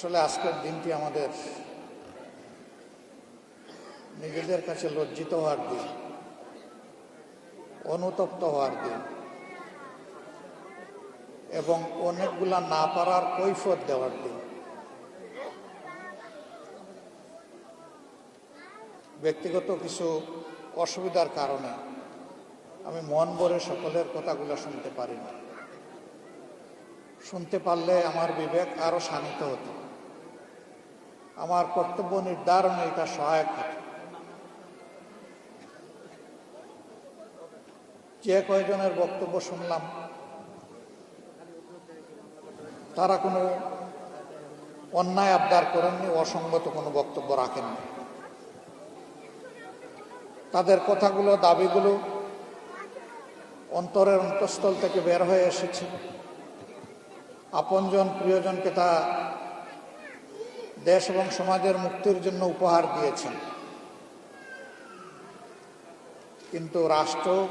আসলে আজকের দিনটি আমাদের নিজেদের কাছে লজ্জিত হওয়ার দিন, অনুতপ্ত হওয়ার দিন, এবং অনেকগুলা না পারার কৈফত দেওয়ার দিন। ব্যক্তিগত কিছু অসুবিধার কারণে আমি মন ভরে সকলের কথাগুলো শুনতে পারি না। শুনতে পারলে আমার বিবেক আরও শানিত হতো। আমার কর্তব্য নির্ধারণে এটা সহায়ক হতো যে কয়জনের বক্তব্য শুনলাম, তারা কোনো অন্যায় আবদার করেননি, অসঙ্গত কোনো বক্তব্য রাখেননি। তাদের কথাগুলো, দাবিগুলো অন্তরের অন্তঃস্থল থেকে বের হয়ে এসেছে। আপনজন প্রিয়জনকে তা দেশ এবং সমাজের মুক্তির জন্য উপহার দিয়েছেন। কিন্তু রাষ্ট্র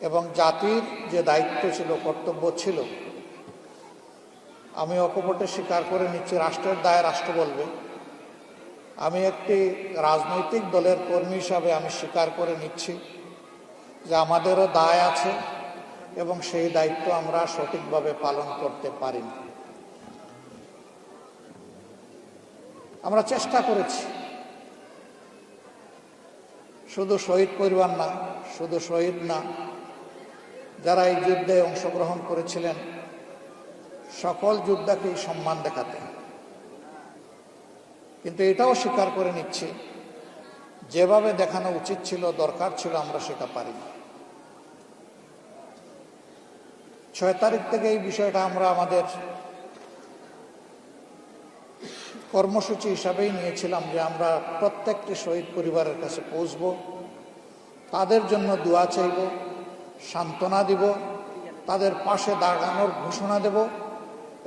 এবং জাতির যে দায়িত্ব ছিল, কর্তব্য ছিল, আমি অকপটে স্বীকার করে নিচ্ছি, রাষ্ট্রের দায় রাষ্ট্র বলবে। আমি একটি রাজনৈতিক দলের কর্মী হিসাবে আমি স্বীকার করে নিচ্ছি যে আমাদেরও দায় আছে এবং সেই দায়িত্ব আমরা সঠিকভাবে পালন করতে পারি না আমরা চেষ্টা করেছি। শুধু শহীদ পরিবার না, শুধু শহীদ না, যারা এই যুদ্ধে অংশগ্রহণ করেছিলেন, সকল যোদ্ধাকেই সম্মান দেখাতে। কিন্তু এটাও স্বীকার করে নিচ্ছি, যেভাবে দেখানো উচিত ছিল, দরকার ছিল, আমরা সেটা পারি না ছয় তারিখ থেকে এই বিষয়টা আমরা আমাদের কর্মসূচি হিসাবেই নিয়েছিলাম যে আমরা প্রত্যেকটি শহীদ পরিবারের কাছে পৌঁছব, তাদের জন্য দোয়া চাইব, সান্ত্বনা দিব, তাদের পাশে দাঁড়ানোর ঘোষণা দেব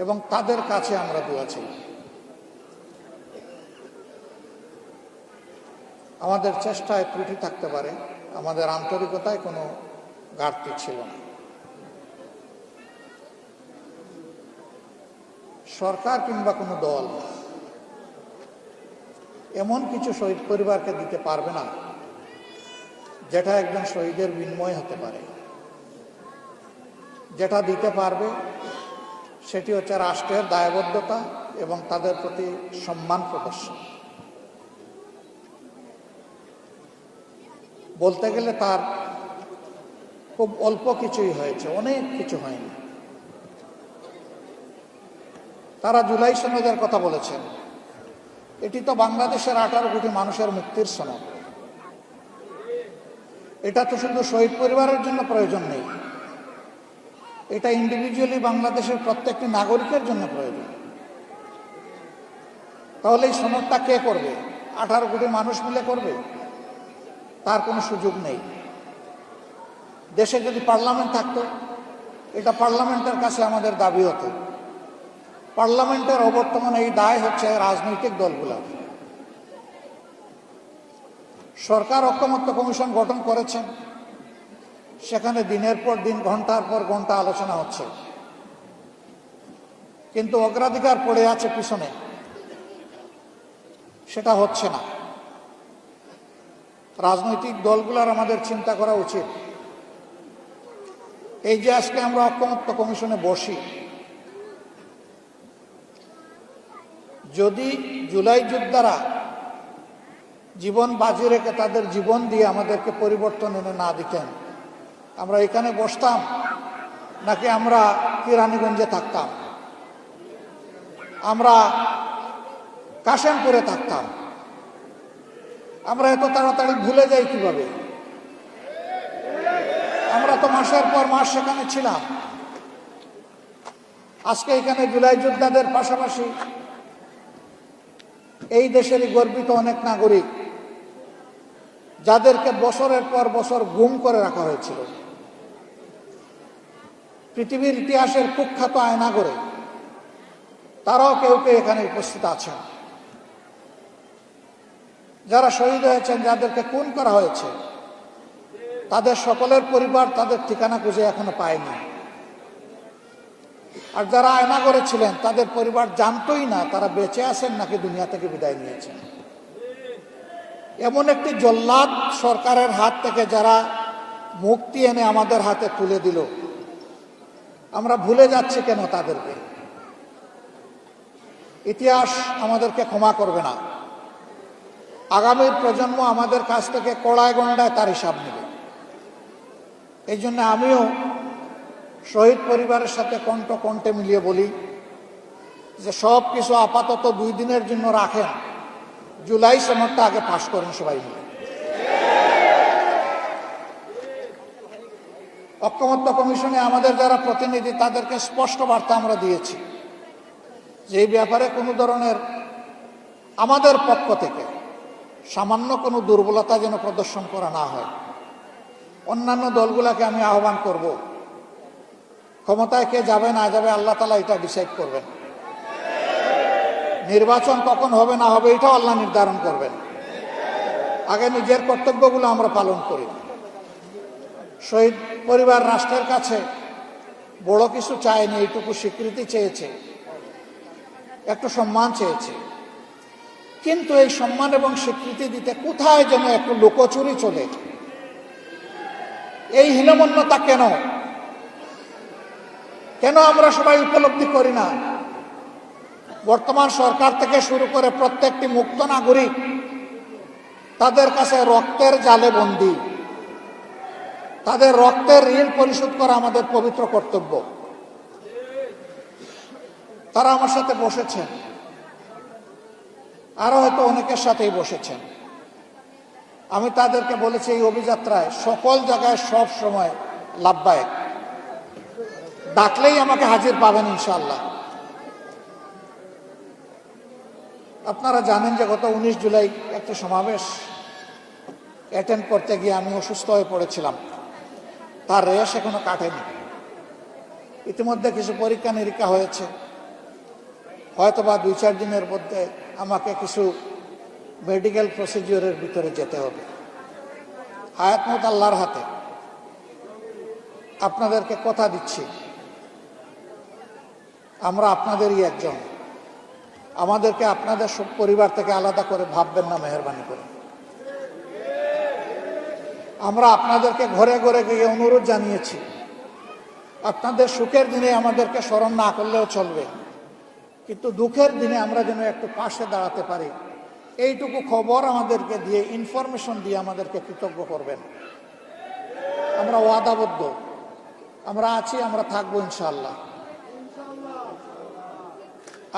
এবং তাদের কাছে আমরা দোয়া চাইব। আমাদের চেষ্টায় ত্রুটি থাকতে পারে, আমাদের আন্তরিকতায় কোনো ঘাটতি ছিল না। সরকার কিংবা কোনো দল এমন কিছু শহীদ পরিবারকে দিতে পারবে না, যেটা একজন শহীদের বিনিময় হতে পারে। যেটা দিতে পারবে, সেটি হচ্ছে রাষ্ট্রের দায়বদ্ধতা এবং তাদের প্রতি সম্মান প্রদর্শন। বলতে গেলে তার খুব অল্প কিছুই হয়েছে, অনেক কিছু হয়নি। তারা জুলাই সনদের কথা বলেছেন। এটি তো বাংলাদেশের আঠারো কোটি মানুষের মুক্তির সনদ। এটা তো শুধু শহীদ পরিবারের জন্য প্রয়োজন নেই। এটা ইন্ডিভিজুয়ালি বাংলাদেশের প্রত্যেকটি নাগরিকের জন্য প্রয়োজন। তাহলে এই সনদটা কে করবে? আঠারো কোটি মানুষ মিলে করবে? তার কোনো সুযোগ নেই। দেশে যদি পার্লামেন্ট থাকতো, এটা পার্লামেন্টের কাছে আমাদের দাবি হতো। পার্লামেন্টের অবর্তমানে এই দায় হচ্ছে রাজনৈতিক দলগুলোর সরকার ঐক্যমত্য কমিশন গঠন করেছেন। সেখানে দিনের পর দিন, ঘণ্টার পর ঘণ্টা আলোচনা হচ্ছে। কিন্তু অগ্রাধিকার পড়ে আছে পিছনে। সেটা হচ্ছে না। রাজনৈতিক দলগুলোর আমাদের চিন্তা করা উচিত। এই যে আজকে আমরা ঐক্যমত্য কমিশনে বসি যদি জুলাই যোদ্ধারা জীবন বাজি রেখে তাদের জীবন দিয়ে আমাদেরকে পরিবর্তন এনে না দিতেন, আমরা এখানে বসতাম, নাকি আমরা কিরানীগঞ্জে থাকতাম? আমরা কাশেমপুরে থাকতাম। আমরা এত তাড়াতাড়ি ভুলে যাই কীভাবে? আমরা তো মাসের পর মাস সেখানে ছিলাম। আজকে এখানে জুলাই যোদ্ধাদের পাশাপাশি এই দেশেরই গর্বিত অনেক নাগরিক, যাদেরকে বছরের পর বছর গুম করে রাখা হয়েছিল। পৃথিবীর ইতিহাসের কুখ্যাত আয়না করে তারাও কেউ কেউ এখানে উপস্থিত আছেন। যারা শহীদ হয়েছেন, যাদেরকে খুন করা হয়েছে, তাদের সকলের পরিবার তাদের ঠিকানা খুঁজে এখনও পায়নি। আর যারা আয়না করেছিলেন, তাদের পরিবার জানতোই না তারা বেঁচে আছেন নাকি দুনিয়া থেকে বিদায় নিয়েছেন। এমন একটি জল্লাদ সরকারের হাত থেকে যারা মুক্তি এনে আমাদের হাতে তুলে দিল, আমরা ভুলে যাচ্ছি কেন তাদেরকে? ইতিহাস আমাদেরকে ক্ষমা করবে না। আগামী প্রজন্ম আমাদের কাছ থেকে কড়ায় গন্ডায় তার হিসাব নেবে। এই জন্য আমিও শহীদ পরিবারের সাথে কণ্ঠ কণ্ঠে মিলিয়ে বলি যে সব কিছু আপাতত দুই দিনের জন্য রাখেন জুলাই সনদটা আগে পাশ করেন সবাই মিলে। ঐক্যমত্য কমিশনে আমাদের যারা প্রতিনিধি, তাদেরকে স্পষ্ট বার্তা আমরা দিয়েছি যে এই ব্যাপারে কোনো ধরনের আমাদের পক্ষ থেকে সামান্য কোনো দুর্বলতা যেন প্রদর্শন করা না হয়। অন্যান্য দলগুলোকে আমি আহ্বান করব ক্ষমতায় কে যাবে, না যাবে, আল্লাহ তালা এটা ডিসাইড করবেন। নির্বাচন কখন হবে, না হবে, এটাও আল্লাহ নির্ধারণ করবেন। আগে নিজের কর্তব্যগুলো আমরা পালন করি। শহীদ পরিবার রাষ্ট্রের কাছে বড় কিছু চায়নি, এইটুকু স্বীকৃতি চেয়েছে, একটু সম্মান চেয়েছে। কিন্তু এই সম্মান এবং স্বীকৃতি দিতে কোথায় যেন একটু লোকচুরি চলে। এই হীনমন্যতা কেন? কেন আমরা সবাই উপলব্ধি করি না? বর্তমান সরকার থেকে শুরু করে প্রত্যেকটি মুক্ত নাগরিক তাদের কাছে রক্তের জালে বন্দি। তাদের রক্তের ঋণ পরিশোধ করা আমাদের পবিত্র কর্তব্য। তারা আমার সাথে বসেছেন। আরও হয়তো অনেকের সাথেই বসেছেন। আমি তাদেরকে বলেছি এই অভিযাত্রায় সকল জায়গায় সব সময় লাভবায়ক ডাকলেই আমাকে হাজির পাবেন ইনশাল্লাহ আপনারা জানেন যে গত উনিশ জুলাই একটি সমাবেশ অ্যাটেন্ড করতে গিয়ে আমি অসুস্থ হয়ে পড়েছিলাম। তার রেশ এখনও কাটেনি। ইতিমধ্যে কিছু পরীক্ষা নিরীক্ষা হয়েছে। হয়তো বা দুই চার দিনের মধ্যে আমাকে কিছু মেডিকেল প্রসিডিওরের ভিতরে যেতে হবে। হায়াতমত আল্লাহর হাতে। আপনাদেরকে কথা দিচ্ছি। আমরা আপনাদেরই একজন। আমাদেরকে আপনাদের সব পরিবার থেকে আলাদা করে ভাববেন না, মেহরবানি করে। আমরা আপনাদেরকে ঘরে ঘরে গিয়ে অনুরোধ জানিয়েছি, আপনাদের সুখের দিনে আমাদেরকে স্মরণ না করলেও চলবে, কিন্তু দুঃখের দিনে আমরা যেন একটু পাশে দাঁড়াতে পারি। এইটুকু খবর আমাদেরকে দিয়ে ইনফরমেশন দিয়ে আমাদেরকে কৃতজ্ঞ করবেন। আমরা ওয়াদাবদ্ধ। আমরা আছি, আমরা থাকব ইনশাল্লাহ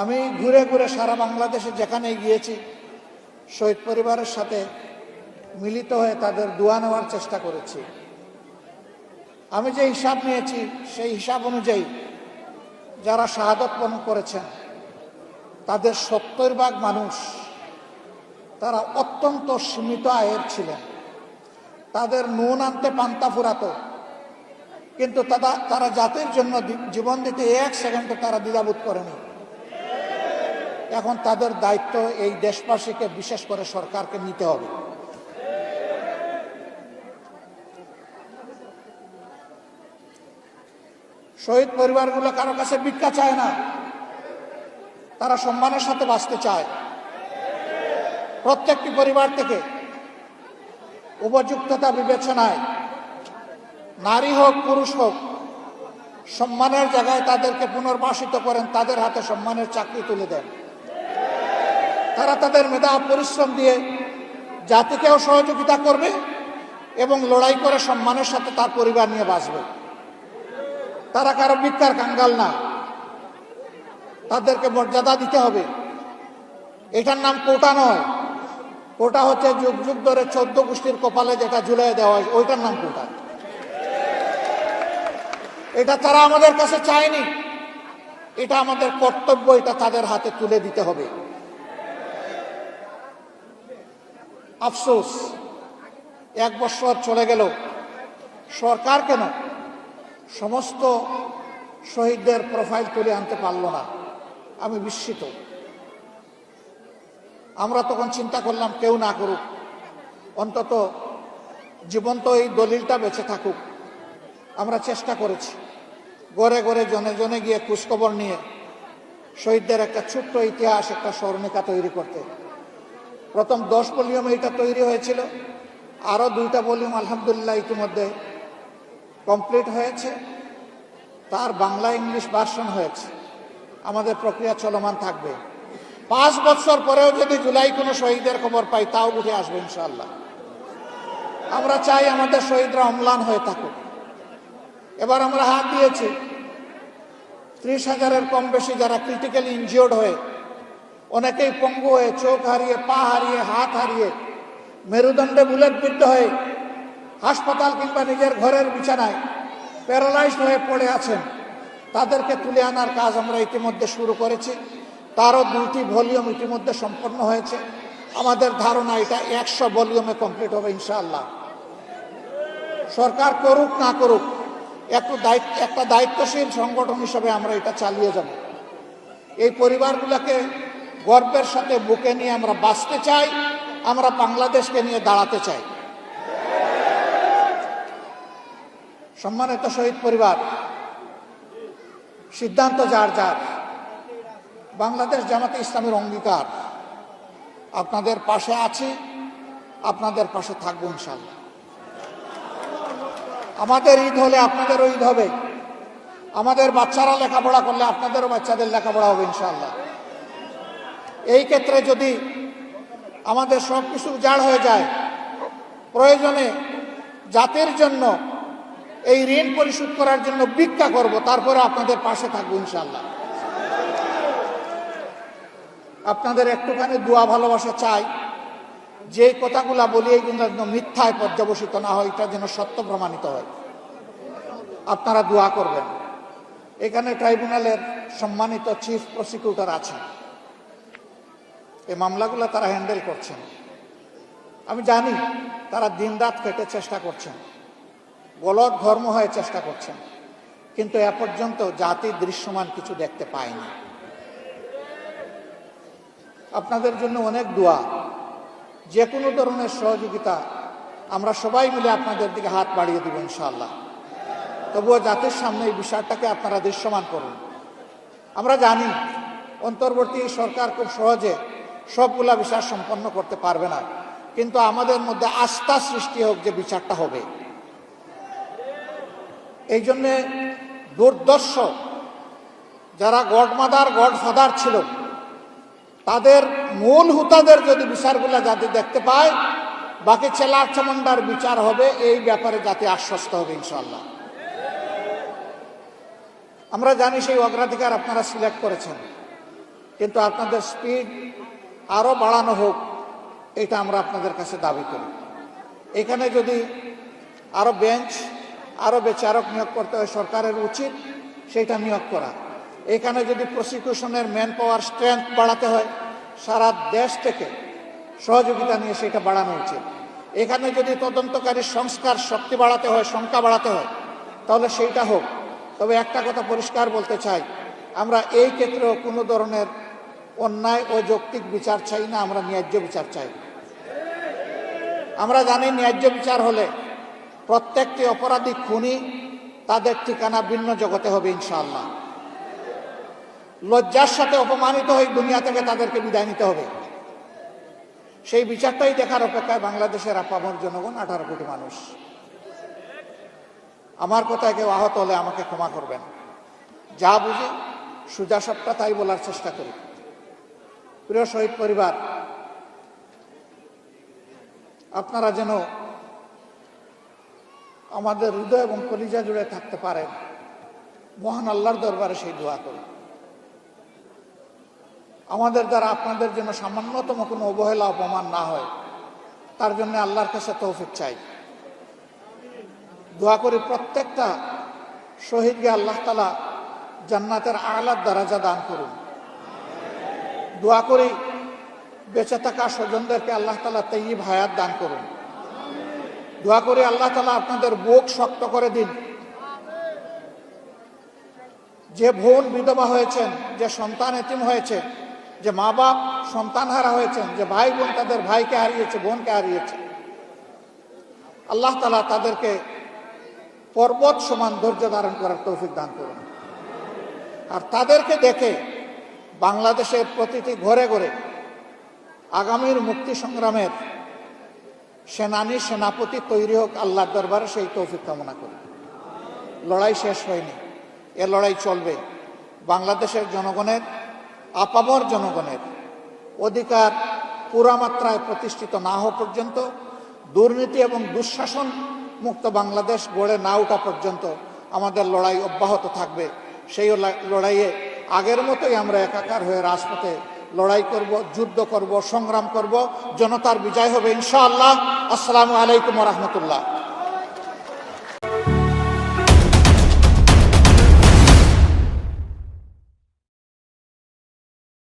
আমি ঘুরে ঘুরে সারা বাংলাদেশে যেখানে গিয়েছি, শহীদ পরিবারের সাথে মিলিত হয়ে তাদের দোয়া নেওয়ার চেষ্টা করেছি। আমি যে হিসাব নিয়েছি, সেই হিসাব অনুযায়ী যারা শাহাদত বরণ করেছেন, তাদের সত্তর ভাগ মানুষ তারা অত্যন্ত সীমিত আয়ের ছিলেন। তাদের নুন আনতে পান্তা ফুরাতো, কিন্তু তারা তারা জাতির জন্য জীবন দিতে এক সেকেন্ডে তারা দ্বিধাবোধ করেনি। এখন তাদের দায়িত্ব এই দেশবাসীকে বিশেষ করে সরকারকে নিতে হবে। শহীদ পরিবারগুলো কারও কাছে ভিক্ষা চায় না, তারা সম্মানের সাথে বাঁচতে চায়। প্রত্যেকটি পরিবার থেকে উপযুক্ততা বিবেচনায়, নারী হোক, পুরুষ হোক, সম্মানের জায়গায় তাদেরকে পুনর্বাসিত করেন, তাদের হাতে সম্মানের চাকরি তুলে দেন। তারা তাদের মেধা, পরিশ্রম দিয়ে জাতিকেও সহযোগিতা করবে এবং লড়াই করে সম্মানের সাথে তার পরিবার নিয়ে বাঁচবে। তারা কারও ভিক্ষার কাঙ্গাল না। তাদেরকে মর্যাদা দিতে হবে। এটার নাম কোটা নয়। কোটা হচ্ছে যুগ যুগ ধরে চোদ্দ গোষ্ঠীর কপালে যেটা ঝুলাই দেওয়া হয় ওইটার নাম কোটা। এটা তারা আমাদের কাছে চায়নি। এটা আমাদের কর্তব্য, এটা তাদের হাতে তুলে দিতে হবে। আফসোস, এক বছর চলে গেল। সরকার কেন সমস্ত শহীদদের প্রোফাইল তুলে আনতে পারল না? আমি বিস্মিত। আমরা তখন চিন্তা করলাম, কেউ না করুক। অন্তত জীবন্ত এই দলিলটা বেঁচে থাকুক। আমরা চেষ্টা করেছি। গড়ে গড়ে জনে জনে গিয়ে খোঁজখবর নিয়ে শহীদদের একটা ছোট্ট ইতিহাস, একটা স্মরণিকা তৈরি করতে। প্রথম দশ ভলিউমে এটা তৈরি হয়েছিল। আরও দুইটা ভলিউম আলহামদুলিল্লাহ ইতিমধ্যে কমপ্লিট হয়েছে। তার বাংলা ইংলিশ ভার্সন হয়েছে। আমাদের প্রক্রিয়া চলমান থাকবে। পাঁচ বছর পরেও যদি জুলাই কোনো শহীদের খবর পাই, তাও উঠে আসবে ইনশাল্লাহ আমরা চাই আমাদের শহীদরা অম্লান হয়ে থাকুক। এবার আমরা হাত দিয়েছি। ত্রিশ হাজারের কম বেশি যারা ক্রিটিক্যালি ইনজিওর্ড হয়ে অনেকেই পঙ্গু হয়ে, চোখ হারিয়ে, পা হারিয়ে, হাত হারিয়ে মেরুদণ্ডে বুলেট বিদ্ধ হয়ে হাসপাতাল কিংবা নিজের ঘরের বিছানায় প্যারালাইজড হয়ে পড়ে আছেন। তাদেরকে তুলে আনার কাজ আমরা ইতিমধ্যে শুরু করেছি। তারও দুইটি ভলিউম ইতিমধ্যে সম্পন্ন হয়েছে। আমাদের ধারণা এটা একশো ভলিউমে কমপ্লিট হবে ইনশাআল্লাহ। সরকার করুক না করুক, একটু দায়িত্ব, একটা দায়িত্বশীল সংগঠন হিসেবে আমরা এটা চালিয়ে যাব। এই পরিবারগুলোকে গর্বের সাথে বুকে নিয়ে আমরা বাঁচতে চাই, আমরা বাংলাদেশকে নিয়ে দাঁড়াতে চাই। সম্মানিত শহীদ পরিবার, সিদ্ধান্ত যার যার, বাংলাদেশ জামাতে ইসলামের অঙ্গীকার। আপনাদের পাশে আছি, আপনাদের পাশে থাকব ইনশাল্লাহ আমাদের ঈদ হলে আপনাদেরও ঈদ হবে। আমাদের বাচ্চারা লেখাপড়া করলে আপনাদেরও বাচ্চাদের লেখাপড়া হবে ইনশাল্লাহ এই ক্ষেত্রে যদি আমাদের সব কিছু উজাড় হয়ে যায়, প্রয়োজনে জাতির জন্য এই ঋণ পরিশোধ করার জন্য ভিক্ষা করব, তারপরে আপনাদের পাশে থাকব ইনশাল্লাহ আপনাদের একটুখানি দোয়া ভালোবাসা চাই, যে কথাগুলা বলি এইগুলো যেন মিথ্যায় পর্যবসিত না হয়, এটা যেন সত্য প্রমাণিত হয়। আপনারা দোয়া করবেন। এখানে ট্রাইব্যুনালের সম্মানিত চিফ প্রসিকিউটর আছেন। এই মামলাগুলো তারা হ্যান্ডেল করছেন। আমি জানি তারা দিনরাত কেটে চেষ্টা করছেন। গলদ ধর্ম হয়ে চেষ্টা করছেন। কিন্তু এ পর্যন্ত জাতি দৃশ্যমান কিছু দেখতে পায়নি। আপনাদের জন্য অনেক দোয়া। যে কোনো ধরনের সহযোগিতা আমরা সবাই মিলে আপনাদের দিকে হাত বাড়িয়ে দেব ইনশাআল্লাহ। তবুও জাতির সামনে এই বিষয়টাকে আপনারা দৃশ্যমান করুন। আমরা জানি অন্তর্বর্তী সরকার খুব সহজে সবগুলা বিষয় সম্পন্ন করতে পারবে না। কিন্তু আমাদের মধ্যে আস্থা সৃষ্টি হোক যে বিচারটা হবে। এই জন্যে দুর্দর্শ যারা গডমাদার, গডফাদার ছিল, তাদের মূল হুতাদের যদি বিচারগুলো জাতি দেখতে পায়, বাকি চেলার চামুন্ডার বিচার হবে, এই ব্যাপারে জাতি আশ্বস্ত হবে ইনশাল্লাহ আমরা জানি সেই অগ্রাধিকার আপনারা সিলেক্ট করেছেন। কিন্তু আপনাদের স্পিড আরও বাড়ানো হোক, এটা আমরা আপনাদের কাছে দাবি করি। এখানে যদি আরও বেঞ্চ আরও বিচারক নিয়োগ করতে হয় সরকারের উচিত, সেটা নিয়োগ করা। এখানে যদি প্রসিকিউশনের ম্যান পাওয়ার স্ট্রেংথ বাড়াতে হয়, সারা দেশ থেকে সহযোগিতা নিয়ে সেটা বাড়ানো উচিত। এখানে যদি তদন্তকারী সংস্কার শক্তি বাড়াতে হয়, সংখ্যা বাড়াতে হয়, তাহলে সেইটা হোক। তবে একটা কথা পরিষ্কার বলতে চাই, আমরা এই ক্ষেত্রেও কোনো ধরনের অন্যায় ও যৌক্তিক বিচার চাই না, আমরা ন্যায্য বিচার চাই। আমরা জানি ন্যায্য বিচার হলে প্রত্যেকটি অপরাধী খুনি তাদের ঠিকানা ভিন্ন জগতে হবে, ইনশাআল্লাহ। লজ্জার সাথে অপমানিত হয়ে দুনিয়া থেকে তাদেরকে বিদায় নিতে হবে। সেই বিচারটাই দেখার অপেক্ষায় বাংলাদেশের আপামর জনগণ আঠারো কোটি মানুষ। আমার কথায় কেউ আহত হলে আমাকে ক্ষমা করবেন। যা বুঝি সুজা সবটা তাই বলার চেষ্টা করি। প্রিয় শহীদ পরিবার, আপনারা যেন আমাদের হৃদয় এবং কলিজা জুড়ে থাকতে পারেন, মহান আল্লাহর দরবারে সেই দোয়া করি। আমাদের দ্বারা আপনাদের জন্য সামান্যতম কোনো অবহেলা, অপমান না হয়, তার জন্য আল্লাহর কাছে তৌফিক চাই। দোয়া করি প্রত্যেকটা শহীদকে আল্লাহ তালা জান্নাতের আলাদ যা দান করুন। দোয়া করি, বেঁচে থাকা স্বজনদেরকে আল্লাহ তালা তৈব হায়াত দান করুন। দোয়া করি আল্লাহ তালা আপনাদের বুক শক্ত করে দিন। যে বোন বিধবা হয়েছেন, যে সন্তান এতিম হয়েছে, যে মা বাপ সন্তান হারা হয়েছেন, যে ভাই বোন তাদের ভাইকে হারিয়েছে, বোনকে হারিয়েছে, আল্লাহ তালা তাদেরকে পর্বত সমান ধৈর্য ধারণ করার তৌফিক দান করুন। আর তাদেরকে দেখে বাংলাদেশের প্রতিটি ঘরে ঘরে আগামীর মুক্তি সংগ্রামের সেনানী সেনাপতি তৈরি হোক আল্লাহর দরবারে সেই তৌফিক কামনা করি। লড়াই শেষ হয়নি। এ লড়াই চলবে। বাংলাদেশের জনগণের, আপামর জনগণের অধিকার পুরা মাত্রায় প্রতিষ্ঠিত না হওয়া পর্যন্ত, দুর্নীতি এবং দুঃশাসন মুক্ত বাংলাদেশ গড়ে না ওঠা পর্যন্ত আমাদের লড়াই অব্যাহত থাকবে। সেই লড়াইয়ে আগের মতোই আমরা একাকার হয়ে রাজপথে লড়াই করব, যুদ্ধ করব, সংগ্রাম করব, জনতার বিজয় হবে, ইনশাআল্লাহ। আসসালামু আলাইকুম রহমতুল্লাহ।